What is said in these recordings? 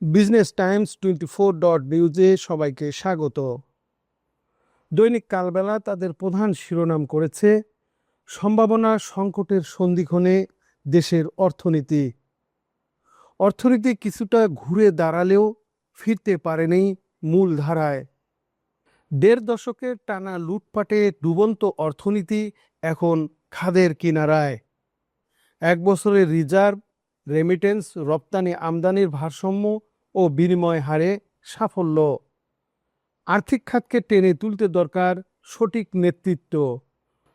Business times twenty four dot নিউজে সবাইকে স্বাগত। দৈনিক কালবেলা তাদের প্রধান শিরোনাম করেছে, সম্ভাবনা সংকটের সন্ধিক্ষণে দেশের অর্থনীতি। অর্থনীতি কিছুটা ঘুরে দাঁড়ালেও ফিরতে পারেনি মূল ধারায়। দেড় দশকের টানা লুটপাটে ডুবন্ত অর্থনীতি এখন খাদের কিনারায়। এক বছরের রিজার্ভ রেমিটেন্স রপ্তানি আমদানির ভারসাম্য ও বিনিময় হারে সাফল্য। আর্থিক খাতকে টেনে তুলতে দরকার সঠিক নেতৃত্ব।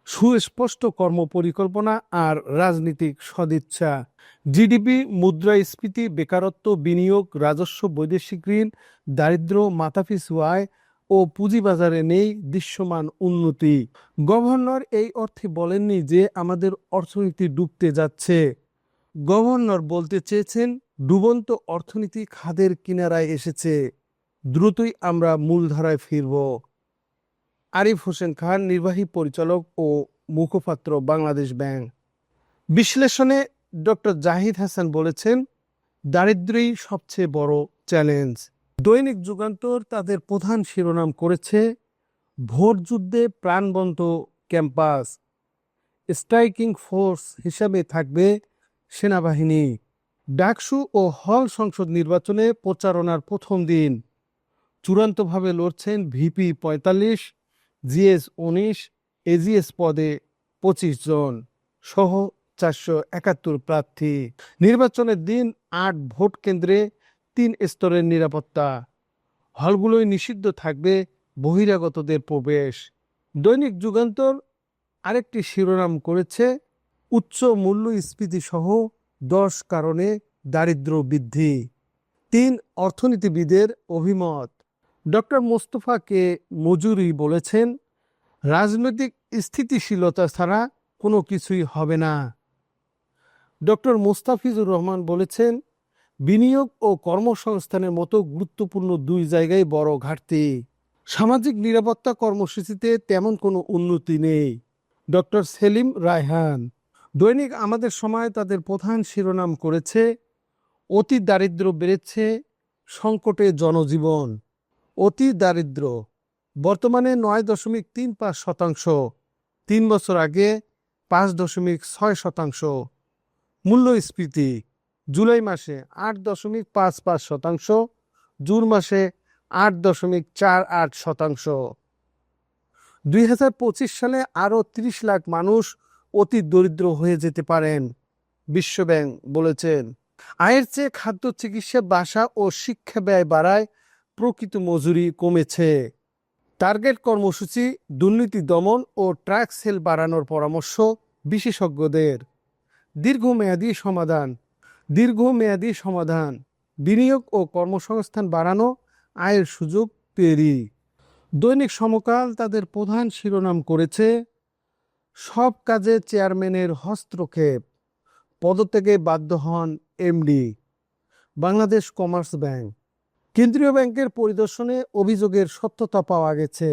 সুস্পষ্ট কর্মপরিকল্পনা আর রাজনীতিক সদিচ্ছা। জিডিপি, মুদ্রাস্ফীতি, বেকারত্ব বিনিয়োগ, রাজস্ব, বৈদেশিক ঋণ, দারিদ্র্য, মাথাপিছু আয় ও পুঁজিবাজারে নেই দৃশ্যমান উন্নতি। গভর্নর এই অর্থে বলেননি যে আমাদের অর্থনীতি ডুবতে যাচ্ছে। গভর্নর বলতে চেয়েছেন ডুবন্ত অর্থনীতি খাদের কিনারায় এসেছে, দ্রুতই আমরা মূলধারায় ফিরব। আরিফ হোসেন খান, নির্বাহী পরিচালক ও মুখপাত্র বাংলাদেশ ব্যাংক। বিশ্লেষণে ডক্টর জাহিদ হাসান বলেছেন, দারিদ্র্যই সবচেয়ে বড় চ্যালেঞ্জ। দৈনিক যুগান্তর তাদের প্রধান শিরোনাম করেছে, ভোট যুদ্ধে প্রাণবন্ত ক্যাম্পাস। স্ট্রাইকিং ফোর্স হিসাবে থাকবে সেনাবাহিনী। ডাকসু ও হল সংসদ নির্বাচনে প্রচারণার প্রথম দিন। চূড়ান্তভাবে লড়ছেন ভিপি পঁয়তাল্লিশ, জিএস উনিশ, এজিএস পদে পঁচিশ জন সহ চারশো একাত্তর প্রার্থী। নির্বাচনের দিন আট ভোট কেন্দ্রে তিন স্তরের নিরাপত্তা। হলগুলোয় নিষিদ্ধ থাকবে বহিরাগতদের প্রবেশ। দৈনিক যুগান্তর আরেকটি শিরোনাম করেছে উচ্চ মূল্যস্ফীতি সহ দশ কারণে দারিদ্র বৃদ্ধি। তিন, অর্থনীতিবিদের অভিমত। ডক্টর মোস্তফা কে মজুরি বলেছেন, রাজনৈতিক স্থিতিশীলতা ছাড়া কোনো কিছুই হবে না। ডক্টর মোস্তাফিজুর রহমান বলেছেন, বিনিয়োগ ও কর্মসংস্থানের মতো গুরুত্বপূর্ণ দুই জায়গায় বড় ঘাটতি। সামাজিক নিরাপত্তা কর্মসূচিতে তেমন কোনো উন্নতি নেই। ডক্টর সেলিম রায়হান দৈনিক আমাদের সময় তাদের প্রধান শিরোনাম করেছে, অতি দারিদ্র বেড়েছে, সংকটে জনজীবন। অতি দারিদ্র বর্তমানে নয় দশমিক তিন পাঁচ শতাংশ। তিন বছর আগে পাঁচ দশমিক ছয় শতাংশ। মূল্যস্ফীতি। জুলাই মাসে আট দশমিক পাঁচ পাঁচ শতাংশ, জুন মাসে আট দশমিক চার আট শতাংশ। দুই হাজার পঁচিশ সালে আরও তিরিশ লাখ মানুষ অতি দরিদ্র হয়ে যেতে পারেন, বিশ্বব্যাংক বলেছেন। আয়ের চেয়ে খাদ্য চিকিৎসা, বাসা ও শিক্ষা ব্যয় বাড়ায় প্রকৃত মজুরি কমেছে। টার্গেট কর্মসূচি, দুর্নীতি দমন ও ট্রাক সেল বাড়ানোর পরামর্শ বিশেষজ্ঞদের। দীর্ঘমেয়াদী সমাধান দীর্ঘমেয়াদী সমাধান, বিনিয়োগ ও কর্মসংস্থান বাড়ানো আয়ের সুযোগ তৈরি। দৈনিক সমকাল তাদের প্রধান শিরোনাম করেছে সব কাজে চেয়ারম্যানের হস্তক্ষেপ। পদত্যাগে বাধ্য হন এমডি, বাংলাদেশ কমার্স ব্যাংক। কেন্দ্রীয় ব্যাংকের পরিদর্শনে অভিযোগের সত্যতা পাওয়া গেছে।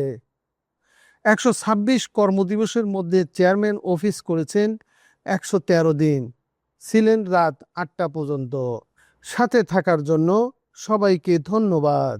একশো ছাব্বিশ কর্মদিবসের মধ্যে চেয়ারম্যান অফিস করেছেন একশো তেরো দিন। ছিলেন রাত আটটা পর্যন্ত। সাথে থাকার জন্য সবাইকে ধন্যবাদ।